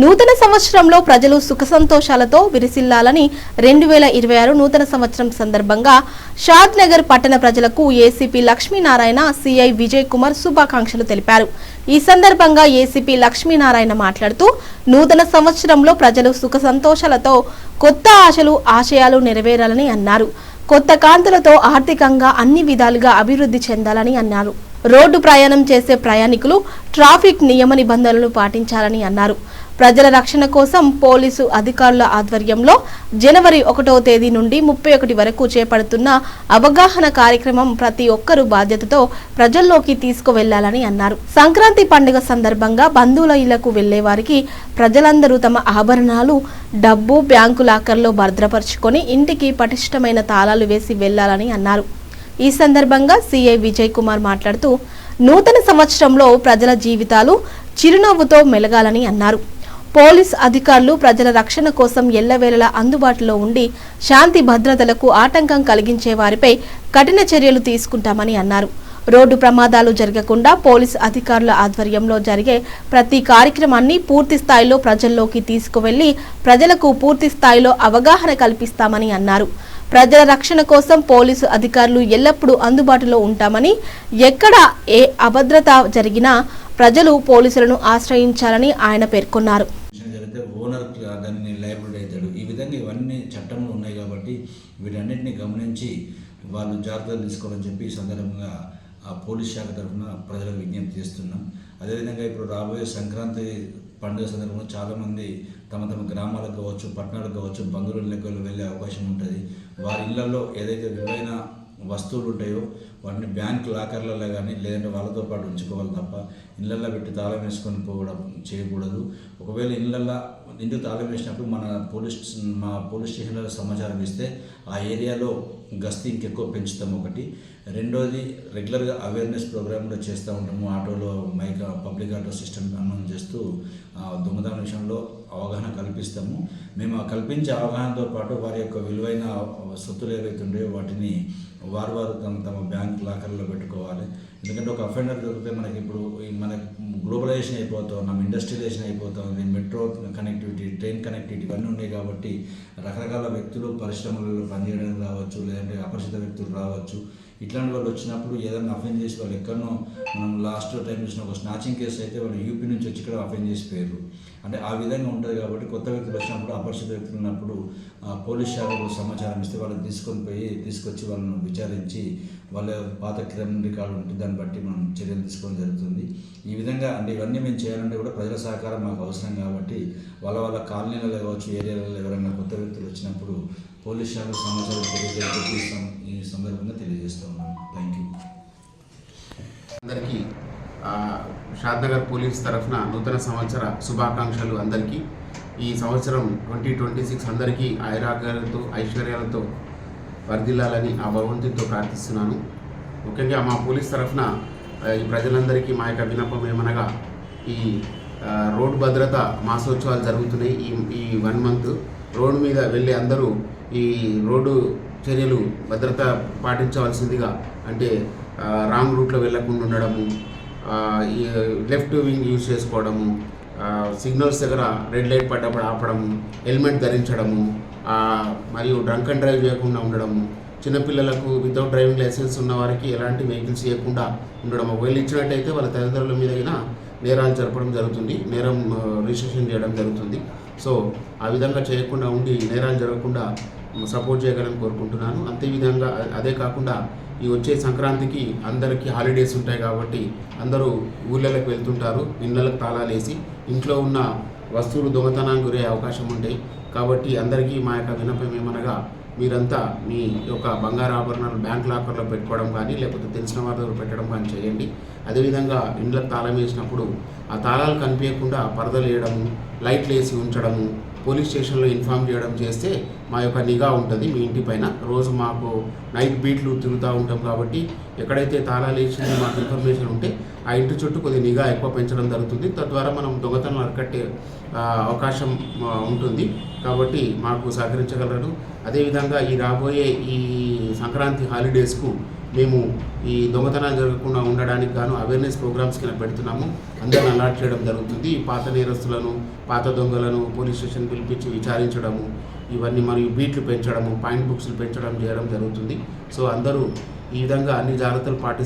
నూతన సంవత్సరంలో ప్రజలు సుఖ సంతోషాలతో విరిసిల్లాలని రెండు వేల ఇరవై ఆరు నూతన సంవత్సరం సందర్భంగా షాద్ నగర్ పట్టణ ప్రజలకు ఏసీపీ లక్ష్మీనారాయణ సిఐ విజయ్ కుమార్ శుభాకాంక్షలు తెలిపారు. ఈ సందర్భంగా ఏసీపీ లక్ష్మీనారాయణ మాట్లాడుతూ నూతన సంవత్సరంలో ప్రజలు సుఖ సంతోషాలతో కొత్త ఆశలు ఆశయాలు నెరవేరాలని అన్నారు. కొత్త కాంతులతో ఆర్థికంగా అన్ని విధాలుగా అభివృద్ధి చెందాలని అన్నారు. రోడ్డు ప్రయాణం చేసే ప్రయాణికులు ట్రాఫిక్ నియమ నిబంధనలు పాటించాలని అన్నారు. ప్రజల రక్షణ కోసం పోలీసు అధికారుల ఆధ్వర్యంలో జనవరి ఒకటో తేదీ నుండి ముప్పై ఒకటి వరకు చేపడుతున్న అవగాహన కార్యక్రమం ప్రతి ఒక్కరూ బాధ్యతతో ప్రజల్లోకి తీసుకువెళ్ళాలని అన్నారు. సంక్రాంతి పండుగ సందర్భంగా బంధువుల ఇళ్ళకు వెళ్ళే వారికి ప్రజలందరూ తమ ఆభరణాలు డబ్బు బ్యాంకు లాకర్లో భద్రపరుచుకొని ఇంటికి పటిష్టమైన తాళాలు వేసి వెళ్ళాలని అన్నారు. ఈ సందర్భంగా సిఐ విజయ్ కుమార్ మాట్లాడుతూ నూతన సంవత్సరంలో ప్రజల జీవితాలు చిరునవ్వుతో మెలగాలని అన్నారు. పోలీస్ అధికారులు ప్రజల రక్షణ కోసం ఎల్లవేళలా అందుబాటులో ఉండి శాంతి భద్రతలకు ఆటంకం కలిగించే వారిపై కఠిన చర్యలు తీసుకుంటామని అన్నారు. రోడ్డు ప్రమాదాలు జరగకుండా పోలీస్ అధికారుల ఆధ్వర్యంలో జరిగే ప్రతి కార్యక్రమాన్ని పూర్తి స్థాయిలో ప్రజల్లోకి తీసుకువెళ్ళి ప్రజలకు పూర్తి స్థాయిలో అవగాహన కల్పిస్తామని అన్నారు. ప్రజల రక్షణ కోసం పోలీసు అధికారులు ఎల్లప్పుడూ అందుబాటులో ఉంటామని ఎక్కడ ఏ అభద్రత జరిగినా ప్రజలు పోలీసులను ఆశ్రయించాలని ఆయన పేర్కొన్నారు. జరిగితే ఓనర్ దాన్ని అవుతాడు. ఈ విధంగా ఇవన్నీ చట్టంలో ఉన్నాయి కాబట్టి వీటన్నిటిని గమనించి వాళ్ళు జాగ్రత్తలు తీసుకోవాలని చెప్పి ఈ సందర్భంగా ఆ పోలీస్ శాఖ తరఫున ప్రజలకు విజ్ఞప్తి చేస్తున్నాం. అదేవిధంగా ఇప్పుడు రాబోయే సంక్రాంతి పండుగ సందర్భంలో చాలామంది తమ తమ గ్రామాలకు కావచ్చు పట్టణాలకు కావచ్చు బంధువుల లెక్కలు వెళ్ళే అవకాశం ఉంటుంది. వారి ఇళ్ళలో ఏదైతే విలువైన వస్తువులు ఉంటాయో వాటిని బ్యాంక్ లాకర్లలో కానీ లేదంటే వాళ్ళతో పాటు ఉంచుకోవాలి తప్ప ఇళ్ళల్లో పెట్టి తాళం వేసుకొని పోవడం చేయకూడదు. ఒకవేళ ఇళ్ళల్లో ఇంటికి తాళం వేసినప్పుడు మన పోలీస్ మా పోలీస్ స్టేషన్లో సమాచారం ఇస్తే ఆ ఏరియాలో గస్తీ ఇంకెక్కువ పెంచుతాం ఒకటి. రెండోది రెగ్యులర్గా అవేర్నెస్ ప్రోగ్రాంలో చేస్తూ ఉంటాము. ఆటోలో mike public auto system announce చేస్తూ ఆ, దొంగతనం విషయంలో అవగాహన కల్పిస్తాము. మేము ఆ కల్పించే అవగాహనతో పాటు వారి యొక్క విలువైన సొత్తులు ఏవైతే ఉన్నాయో వాటిని వారు వారు తమ తమ బ్యాంక్ లాకర్లో పెట్టుకోవాలి. ఎందుకంటే ఒక అఫెండర్ దొరికితే మనకి ఇప్పుడు ఈ మన గ్లోబలైజేషన్ అయిపోతా ఉన్నాం ఇండస్ట్రియలైజేషన్ అయిపోతా ఉంది మెట్రో కనెక్టివిటీ ట్రైన్ కనెక్టివిటీ ఇవన్నీ ఉన్నాయి కాబట్టి రకరకాల వ్యక్తులు పరిశ్రమలలో పనిచేయడానికి రావచ్చు లేదంటే అపరిచిత వ్యక్తులు రావచ్చు. ఇట్లాంటి వాళ్ళు వచ్చినప్పుడు ఏదైనా అఫెండ్ చేసి వాళ్ళు ఎక్కడనో మనం లాస్ట్ టైం చూసిన ఒక స్నాచింగ్ కేసు అయితే వాళ్ళు యూపీ నుంచి వచ్చి ఇక్కడ అఫెండ్ చేసిపోయారు అంటే ఆ విధంగా ఉంటుంది కాబట్టి కొత్త వ్యక్తులు వచ్చినప్పుడు అపరిచిత వ్యక్తులు ఉన్నప్పుడు పోలీస్ శాఖకు సమాచారం ఇస్తే వాళ్ళని తీసుకొని పోయి తీసుకొచ్చి వాళ్ళను విచారించి వాళ్ళ పాత క్రిమినల్ రికార్డు ఉంటుంది దాన్ని బట్టి మనం చర్యలు తీసుకోవడం జరుగుతుంది. ఈ విధంగా అంటే ఇవన్నీ మేము చేయాలంటే కూడా ప్రజల సహకారం మాకు అవసరం కాబట్టి వాళ్ళ వాళ్ళ కాలనీలలో కావచ్చు ఏరియాలలో ఎవరైనా కొత్త వ్యక్తులు వచ్చినప్పుడు పోలీస్ శాఖ సమాచారం తెలియజేస్తాం ఈ సందర్భంగా తెలియజేస్తూ ఉన్నాం. థ్యాంక్ యూ అందరికీ షాద్నగర్ పోలీస్ తరఫున నూతన సంవత్సర శుభాకాంక్షలు అందరికీ. ఈ సంవత్సరం ట్వంటీ ట్వంటీ సిక్స్ అందరికీ ఐరాగ్యాలతో ఐశ్వర్యాలతో వర్ధిల్లాలని ఆ భగవంతుడితో ప్రార్థిస్తున్నాను. ముఖ్యంగా మా పోలీస్ తరఫున ఈ ప్రజలందరికీ మా యొక్క విన్నపం ఏమనగా ఈ రోడ్డు భద్రత మాసోత్సవాలు జరుగుతున్నాయి ఈ ఈ వన్ మంత్. రోడ్డు మీద వెళ్ళి అందరూ ఈ రోడ్డు చర్యలు భద్రత పాటించవలసిందిగా అంటే రాంగ్ రూట్లో వెళ్ళకుండా ఉండడము ఈ లెఫ్ట్ వింగ్ యూజ్ చేసుకోవడము సిగ్నల్స్ దగ్గర రెడ్ లైట్ పడ్డప్పుడు ఆపడము హెల్మెట్ ధరించడము మరియు డ్రంక్ అండ్ డ్రైవ్ చేయకుండా ఉండడము చిన్నపిల్లలకు వితౌట్ డ్రైవింగ్ లైసెన్స్ ఉన్న వారికి ఎలాంటి వెహికల్స్ ఇవ్వకుండా ఉండడం. ఒకవేళ ఇచ్చినట్టయితే వాళ్ళ తల్లిదండ్రుల మీద అయినా నేరాలు జరపడం జరుగుతుంది నేరం రిజిస్ట్రేషన్ చేయడం జరుగుతుంది. సో ఆ విధంగా చేయకుండా ఉండి నేరాలు జరగకుండా సపోర్ట్ చేయగలని కోరుకుంటున్నాను. అంతే విధంగా అదే కాకుండా ఈ వచ్చే సంక్రాంతికి అందరికీ హాలిడేస్ ఉంటాయి కాబట్టి అందరూ ఊళ్ళలకు వెళ్తుంటారు ఇళ్ళలకు తాళాలు వేసి ఇంట్లో ఉన్న వస్తువులు దొంగతనానికి గురే అవకాశం ఉంటాయి కాబట్టి అందరికీ మా యొక్క వినపం ఏమనగా మీరంతా మీ యొక్క బంగారు ఆభరణాలు బ్యాంక్ లాకర్లో పెట్టుకోవడం కానీ లేకపోతే తెలిసిన వారి దగ్గర పెట్టడం కానీ చేయండి. అదేవిధంగా ఇండ్లకు తాళం వేసినప్పుడు ఆ తాళాలు కనిపించకుండా పరదలు వేయడము లైట్లు వేసి ఉంచడము పోలీస్ స్టేషన్లో ఇన్ఫామ్ చేయడం చేస్తే మా యొక్క నిఘా ఉంటుంది మీ ఇంటి పైన. రోజు మాకు నైట్ బీట్లు తిరుగుతూ ఉంటాం కాబట్టి ఎక్కడైతే తాళాలు వేసిందో మాకు ఇన్ఫర్మేషన్ ఉంటే ఆ ఇంటి చుట్టూ కొద్దిగా నిఘా ఎక్కువ పెంచడం జరుగుతుంది. తద్వారా మనం దొంగతనం అరికట్టే అవకాశం ఉంటుంది. కాబట్టి మాకు సహకరించగలరు. అదేవిధంగా ఈ రాబోయే ఈ సంక్రాంతి హాలిడేస్కు మేము ఈ దొంగతనాలు జరగకుండా ఉండడానికి గాను అవేర్నెస్ ప్రోగ్రామ్స్ కింద పెడుతున్నాము. అందరిని అలర్ట్ చేయడం జరుగుతుంది. ఈ పాత నేరస్తులను పాత దొంగలను పోలీస్ స్టేషన్ పిలిపించి విచారించడము ఇవన్నీ మరియు బీట్లు పెంచడము పాయింట్ బుక్స్లు పెంచడం చేయడం జరుగుతుంది. సో అందరూ ఈ విధంగా అన్ని జాగ్రత్తలు పాటిస్తూ